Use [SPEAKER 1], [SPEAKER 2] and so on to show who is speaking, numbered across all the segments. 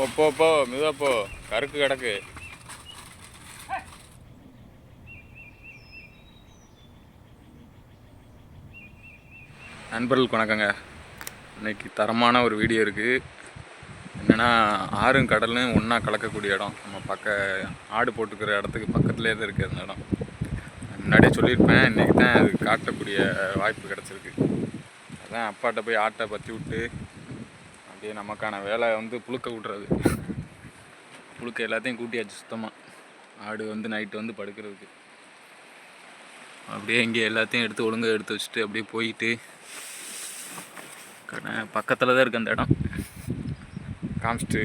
[SPEAKER 1] போ போ போ மெதுவா போ. கருக்கு கிடக்கு. நண்பர்களுக்கு வணக்கங்க. இன்னைக்கு தரமான ஒரு வீடியோ இருக்குது என்னென்னா ஆறும் கடலும் ஒன்றா கலக்கக்கூடிய இடம். நம்ம பக்க ஆடு போட்டுக்கிற இடத்துக்கு பக்கத்துலேயே தான் இருக்குது அந்த இடம். முன்னாடியே சொல்லியிருப்பேன் இன்றைக்கி தான் அது காட்டக்கூடிய வாய்ப்பு கிடச்சிருக்கு. அதான் அப்பாட்ட போய் ஆட்டை பற்றி விட்டு அப்படியே நமக்கான வேலை வந்து புழுக்க விட்றது புழுக்க எல்லாத்தையும் கூட்டியாச்சு சுத்தமாக ஆடு வந்து நைட்டு வந்து படுக்கிறதுக்கு. அப்படியே இங்கே எல்லாத்தையும் எடுத்து ஒழுங்காக எடுத்து வச்சுட்டு அப்படியே போயிட்டு கடை பக்கத்தில் தான் இருக்குது அந்த இடம். காமிச்சிட்டு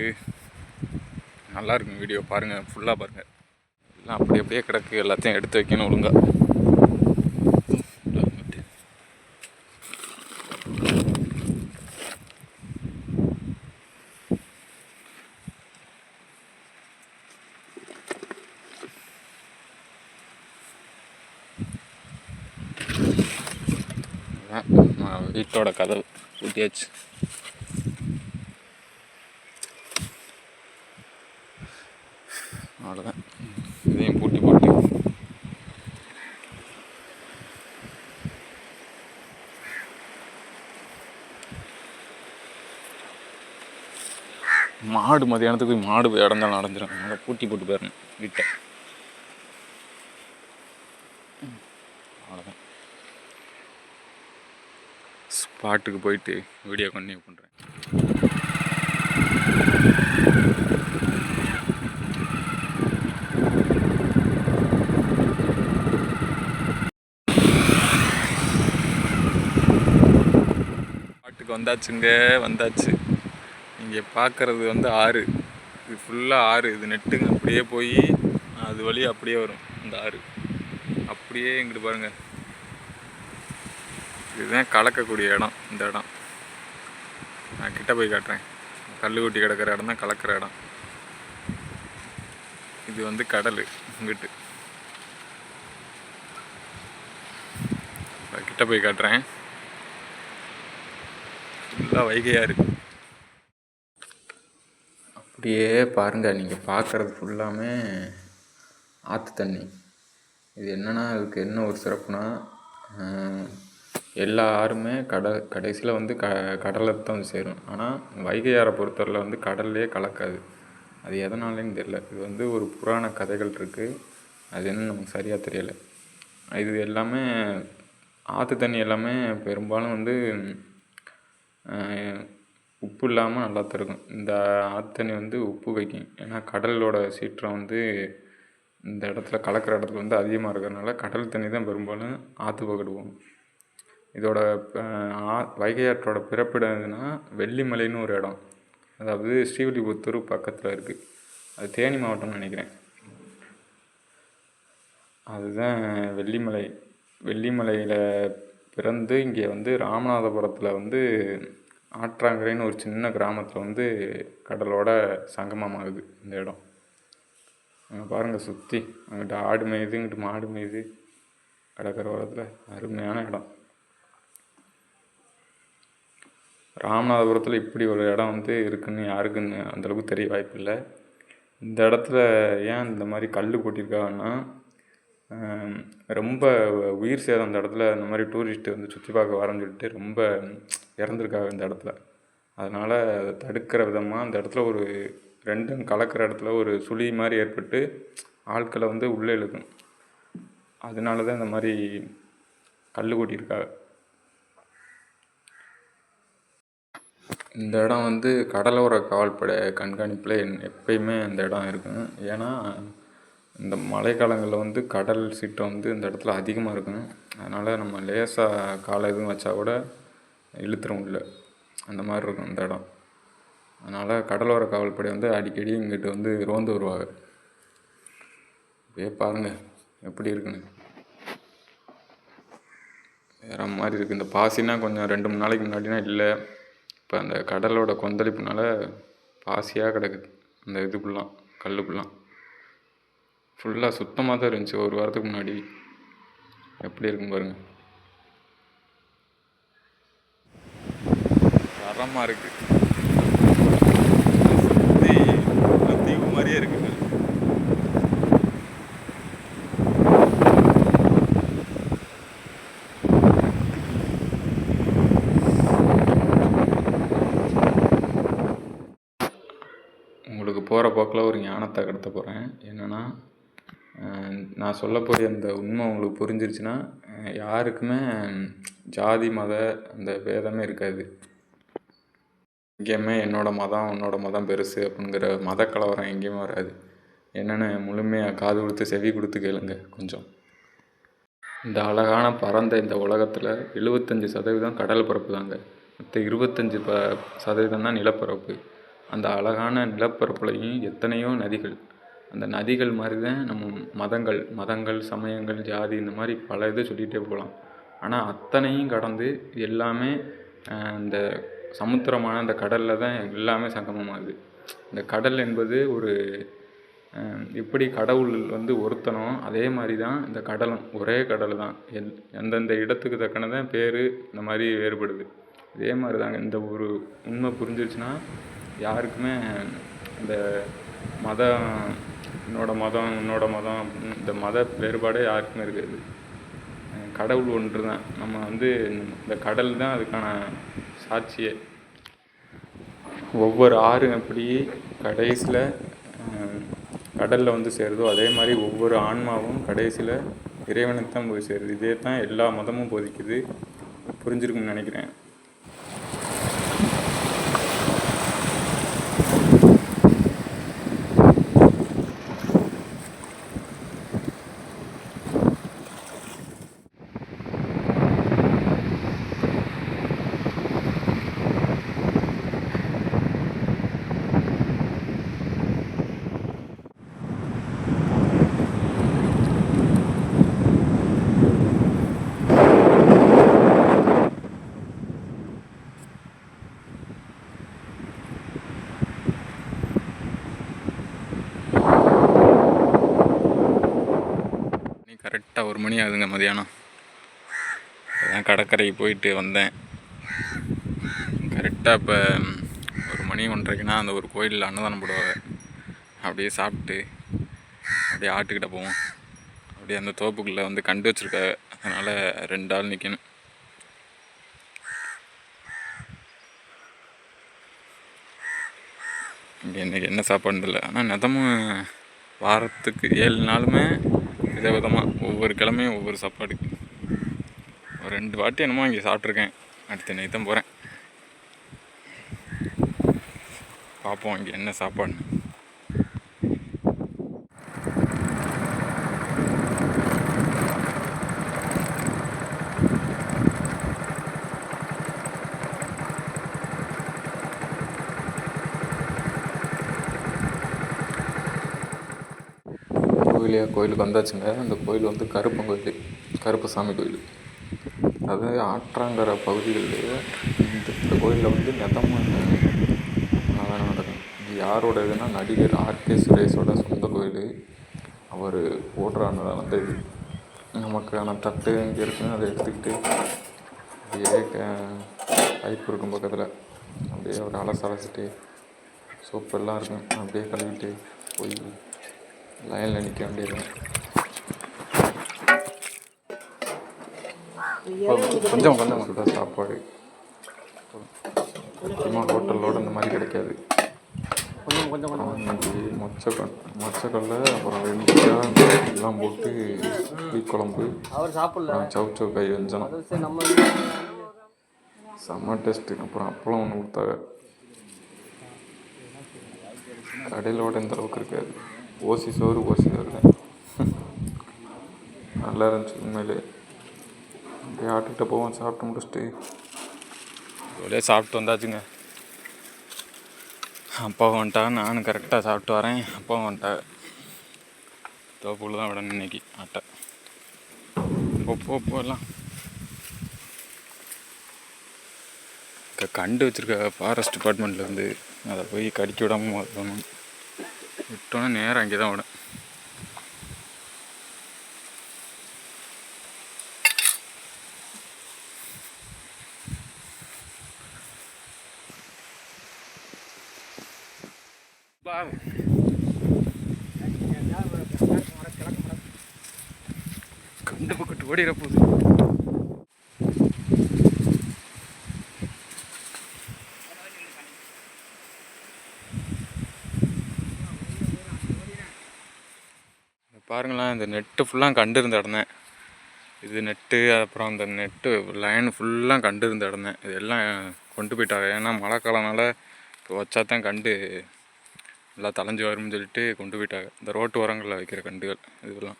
[SPEAKER 1] நல்லாயிருக்கும் வீடியோ பாருங்கள் ஃபுல்லாக பாருங்கள் எல்லாம் அப்படி அப்படியே கிடக்கு எல்லாத்தையும் எடுத்து வைக்கணும் ஒழுங்காக இதுதான் நம்ம வீட்டோட கதவு பூட்டியாச்சு. அவ்வளோதான் இதையும் பூட்டி போட்டு. மாடு மதியானத்துக்கு போய் மாடு போய் இடந்தாலும் அதனால் பூட்டி போட்டு போயிடணும் வீட்டை அவ்வளோதான் ஸ்பாட்டுக்கு போயிட்டு வீடியோ கண்டினியூ பண்ணுறேன் பாட்டுக்கு வந்தாச்சுங்க வந்தாச்சு. இங்கே பார்க்குறது வந்து ஆறு. இது ஃபுல்லாக ஆறு. இது நெட்டுங்க அப்படியே போய் அது வழி அப்படியே வரும். இந்த ஆறு. அப்படியே இங்கிட்டு பாருங்கள் இதுதான் கலக்கக்கூடிய இடம். இந்த இடம். நான் கிட்ட போய் காட்டுறேன். கல் கொட்டி கிடக்கிற இடம் தான் கலக்கிற இடம். இது வந்து கடல் இங்கிட்டு. கிட்ட போய் காட்டுறேன். ஃபுல்லாக வைகையாக இருக்கு. அப்படியே பாருங்க நீங்கள் பார்க்குறது ஃபுல்லாமே ஆற்று தண்ணி. இது என்னன்னா அதுக்கு என்ன ஒரு சிறப்புனா எல்லாருமே எல்லா ஆறுமே கடல் கடைசியில் வந்து க கடலை தான் வந்து சேரும். ஆனால் வைகை ஆறை பொறுத்தவரையில் வந்து கடல்லே கலக்காது. அது எதனாலேன்னு தெரியல. இது வந்து ஒரு புராண கதைகள் இருக்குது அது என்ன நமக்கு சரியாக தெரியலை. இது எல்லாமே ஆற்று தண்ணி எல்லாமே பெரும்பாலும் வந்து உப்பு இல்லாமல் நல்லா தான் இருக்கும். இந்த ஆற்று தண்ணி வந்து உப்பு வைக்கும். ஏன்னா கடலோட சீற்றம் வந்து இந்த இடத்துல கலக்கிற இடத்துல வந்து அதிகமாக இருக்கிறதுனால கடல் தண்ணி தான் பெரும்பாலும் ஆற்று பக்கத்து போகும் இதோட ஆ- வைகை ஆற்றோட பிறப்பிடம் எதுனா வெள்ளிமலைன்னு ஒரு இடம். அதாவது ஸ்ரீவில்லிபுத்தூர் பக்கத்தில் இருக்குது அது தேனி மாவட்டம்னு நினைக்கிறேன். அதுதான் வெள்ளிமலை. வெள்ளிமலையில் பிறந்து இங்கே வந்து ராமநாதபுரத்தில் வந்து ஆற்றாங்கரைன்னு ஒரு சின்ன கிராமத்தில் வந்து கடலோட சங்கமமாகுது இந்த இடம். அங்கே பாருங்கள் சுற்றி அங்கிட்ட ஆடு மேயுது இங்கிட்டு மாடு மேயுது. கடற்கரை ஓரத்தில் அருமையான இடம். ராமநாதபுரத்தில் இப்படி ஒரு இடம் வந்து இருக்குன்னு யாருக்குன்னு அந்தளவுக்கு தெரிய வாய்ப்பில்லை. இந்த இடத்துல ஏன் இந்த மாதிரி கல் கொட்டியிருக்காங்கன்னா ரொம்ப உயிர் சேதம் அந்த இடத்துல இந்த மாதிரி டூரிஸ்ட்டு வந்து சுற்றி பார்க்க வரேன்னு சொல்லிட்டு ரொம்ப இறந்துருக்காங்க இந்த இடத்துல. அதனால் அதை தடுக்கிற விதமாக அந்த இடத்துல ஒரு ரெண்டும் கலக்கிற இடத்துல ஒரு சுழி மாதிரி ஏற்பட்டு ஆட்களை வந்து உள்ளே இழுக்கும். அதனால தான் இந்த மாதிரி கல் கொட்டியிருக்காங்க. இந்த இடம் வந்து கடலோர காவல்படை கண்காணிப்பில் என் எப்பயுமே இந்த இடம் இருக்கும். ஏன்னா இந்த மழைக்காலங்களில் வந்து கடல் சீற்றம் வந்து இந்த இடத்துல அதிகமாக இருக்கும். அதனால் நம்ம லேசாக காலை எதுவும் வச்சா கூட இழுத்துரும் உள்ள அந்த மாதிரி இருக்கும் இந்த இடம். அதனால் கடலோர காவல்படை வந்து அடிக்கடி இங்கிட்டு வந்து ரோந்து வருவாங்க. அப்படியே பாருங்கள் எப்படி இருக்குன்னு. வேற மாதிரி இருக்குது இந்த பாசினா கொஞ்சம் ரெண்டு மூணு நாளைக்கு முன்னாடினா இல்லை. இப்போ அந்த கடலோட கொந்தளிப்புனால பாசியாக கிடக்குது அந்த இதுக்குள்ளாம் கல்லுக்குள்ளாம் ஃபுல்லாக சுத்தமாக தான் இருந்துச்சு. ஒரு வாரத்துக்கு முன்னாடி. எப்படி இருக்கும் பாருங்கள் தரமாக இருக்குது மாதிரியே இருக்குதுங்க போக்கில் ஒரு ஞானத்தை கடத்த போகிறேன். என்னென்னா நான் சொல்லக்கூடிய அந்த உண்மை உங்களுக்கு புரிஞ்சிருச்சுன்னா யாருக்குமே ஜாதி மத அந்த பேதமே இருக்காது. எங்கேயுமே என்னோட மதம் உன்னோட மதம் பெருசு அப்படிங்கிற மத கலவரம் எங்கேயுமே வராது. என்னென்னு முழுமையாக காது கொடுத்து செவி கொடுத்து கேளுங்க கொஞ்சம். இந்த அழகான பரந்த இந்த உலகத்தில் எழுபத்தஞ்சி சதவீதம் கடல் பரப்பு தாங்க. மற்ற இருபத்தஞ்சி ப சதவீதம் தான் நிலப்பரப்பு. அந்த அழகான நிலப்பரப்புலையும் எத்தனையோ நதிகள். அந்த நதிகள் மாதிரி தான் நம்ம மதங்கள் மதங்கள் சமயங்கள் ஜாதி இந்த மாதிரி பல இது சொல்லிகிட்டே போகலாம். ஆனால் அத்தனையும் கடந்து எல்லாமே அந்த இந்த சமுத்திரமான அந்த கடலில் தான் எல்லாமே சங்கமமாகுது. இந்த கடல் என்பது ஒரு எப்படி கடவுள் வந்து ஒருத்தனோ அதே மாதிரி தான் இந்த கடலும் ஒரே கடல் தான் எந் எந்தெந்த இடத்துக்கு தக்கனதான் பேர் இந்த மாதிரி வேறுபடுது. இதே மாதிரி தாங்க இந்த ஒரு உண்மை புரிஞ்சிருச்சுன்னா யாருக்குமே இந்த மதம் என்னோட மதம் உன்னோட மதம் இந்த மத வேறுபாடே யாருக்குமே இருக்காது. கடவுள் ஒன்று தான் நம்ம வந்து இந்த கடல் தான் அதுக்கான சாட்சியே. ஒவ்வொரு ஆறும் எப்படி கடைசியில் கடலில் வந்து சேருதோ அதே மாதிரி ஒவ்வொரு ஆன்மாவும் கடைசியில் இறைவனுக்கு தான் போய் சேருது. இதே தான் எல்லா மதமும் போதிக்குது. புரிஞ்சிருக்குன்னு நினைக்கிறேன். கரெக்டாக ஒரு மணி ஆகுதுங்க மதியானம். அதான் கடற்கரைக்கு போயிட்டு வந்தேன். கரெக்டாக இப்போ ஒரு மணி ஒன்றரைக்குன்னா அந்த ஒரு கோயிலில் அன்னதானம் போடுவாங்க. அப்படியே சாப்பிட்டு அப்படியே ஆட்டுக்கிட்ட போவோம். அப்படியே அந்த தோப்புக்குள்ளே வந்து கண்டு வச்சுருக்காங்க. அதனால் ரெண்டு ஆள் நிற்கணும் இங்கே இன்றைக்கி என்ன சாப்பாடுன்னு இல்லை ஆனால் நிதமும் வாரத்துக்கு ஏழு நாளுமே வித விதமாக ஒவ்வொரு கிழமையும் ஒவ்வொரு சாப்பாடு. ஒரு ரெண்டு வாட்டி என்னமோ இங்கே சாப்பிட்ருக்கேன் அடுத்த இன்னைக்கு தான் போகிறேன் பார்ப்போம் இங்கே என்ன சாப்பாடு கோயிலே கோயிலுக்கு வந்தாச்சுங்க. அந்த கோயில் வந்து கருப்பன் கோயில் கருப்பசாமி கோயில். அது ஆற்றாங்கிற பகுதிகளிலேயே இந்த இந்த கோயிலில் வந்து நெதமாக நல்லா நடக்கும் இது யாரோட நடிகர் ஆர்கே சுரேஷோட சொந்த கோயில். அவர் ஓடுறாங்க வந்து. இது நமக்கான தட்டு இங்கே இருக்குன்னு அதை எடுத்துக்கிட்டு அப்படியே பைப் இருக்கும் பக்கத்தில். அப்படியே ஒரு அலசு அலசிட்டு சோப்பு எல்லாம் இருக்கும். அப்படியே கழுவிட்டு போய் லைனில் நிற்க வேண்டியது கொஞ்சம் கொஞ்சம் சுட சாப்பாடு. சும்மா ஹோட்டலோட இந்த மாதிரி கிடைக்காது.
[SPEAKER 2] கொஞ்சம் கொஞ்சம் கொஞ்சம்.
[SPEAKER 1] மொச்சக்கொல் மொச்சக்கொல்லை அப்புறம் வெண்டைக்காய் எல்லாம் போட்டு புளி குழம்பு.
[SPEAKER 2] அவர் சாப்பிடல.
[SPEAKER 1] சவு சவு கை வெஞ்சனம். செம்ம டேஸ்ட்டு அப்புறம் அப்பளம் ஒன்று கொடுத்தாங்க. கடையிலோட இந்த அளவுக்கு இருக்காது. ஓசி சோறு ஓசி சோறு தான் நல்லா இருந்துச்சு உண்மையிலே. அப்படியே ஆட்டுக்கிட்ட போவோம் சாப்பிட்டு முடிச்சுட்டு. ஒரே சாப்பிட்டு வந்தாச்சுங்க. அப்பா வந்துட்டா நானும் கரெக்டாக சாப்பிட்டு வரேன். அப்பா வந்துட்டா. தோப்புல தான் விடணும் இன்னைக்கு ஆட்டை. போ போகலாம் கண்டு வச்சிருக்க ஃபாரஸ்ட் டிபார்ட்மெண்ட்லேருந்து அதை போய் கடிக்க விடாமல் வரணும் விட்டோன்னே நேரம் அங்கே தான் விடும். கண்டு பக்கத்து ஓடிட போகுது. பாருங்களேன் இந்த நெட்டு ஃபுல்லாக கண்டு இருந்த இடந்தேன் இது நெட்டு அப்புறம் அந்த நெட்டு லைன் ஃபுல்லாக கண்டு இருந்த இடந்தேன் இது இதெல்லாம் கொண்டு போயிட்டாங்க. ஏன்னா மழை காலம்னால இப்போ வச்சா தான் கண்டு நல்லா தலைஞ்சு வரும்னு சொல்லிட்டு கொண்டு போயிட்டாங்க. இந்த ரோட்டு ஓரங்களில் வைக்கிற கண்டுகள் இதெல்லாம்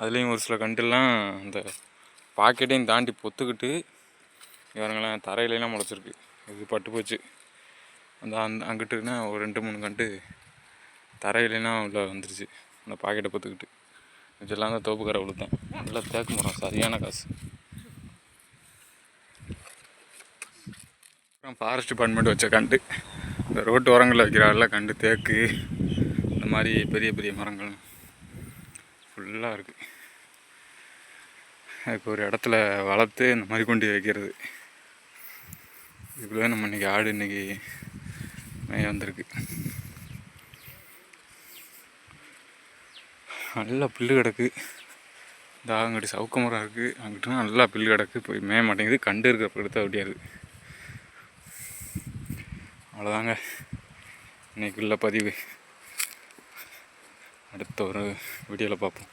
[SPEAKER 1] அதுலேயும் ஒரு சில கண்டுலாம் அந்த பாக்கெட்டையும் தாண்டி பொத்துக்கிட்டு இவருங்களாம் தரையிலலாம் முளைச்சிருக்கு. இது பட்டு போச்சு. அந்த அந் அங்கிட்டுனா ஒரு ரெண்டு மூணு கண்டு தரையிலலாம் உள்ள வந்துருச்சு. அந்த பாக்கெட்டை பொத்துக்கிட்டு இதெல்லாம் தான் தோப்புக்கரை கொடுத்தேன் நல்லா தேக்கு மரம் சரியான காசு. அப்புறம் ஃபாரஸ்ட் டிபார்ட்மெண்ட் வச்ச கண்டு. இந்த ரோட்டு ஓரங்களில் வைக்கிறாரில் கண்டு தேக்கு இந்த மாதிரி பெரிய பெரிய மரங்கள். ஃபுல்லாக இருக்குது அதுக்கு ஒரு இடத்துல வளர்த்து இந்த மாதிரி கொண்டு வைக்கிறது. இதுக்குள்ளே நம்ம இன்றைக்கி ஆடு இன்றைக்கி வந்திருக்கு. நல்லா புல்லு கிடக்கு. இந்த அங்கிட்டு சவுக்க மரம் இருக்குது அங்கிட்டு நல்லா புல்லு கிடக்கு. போய் மேய மாட்டேங்குது. கண்டு இருக்கிறப்ப எடுத்து அப்படியாது அவ்வளோதாங்க. இன்னைக்குள்ள பதிவு. அடுத்த ஒரு வீடியோவில் பார்ப்போம்.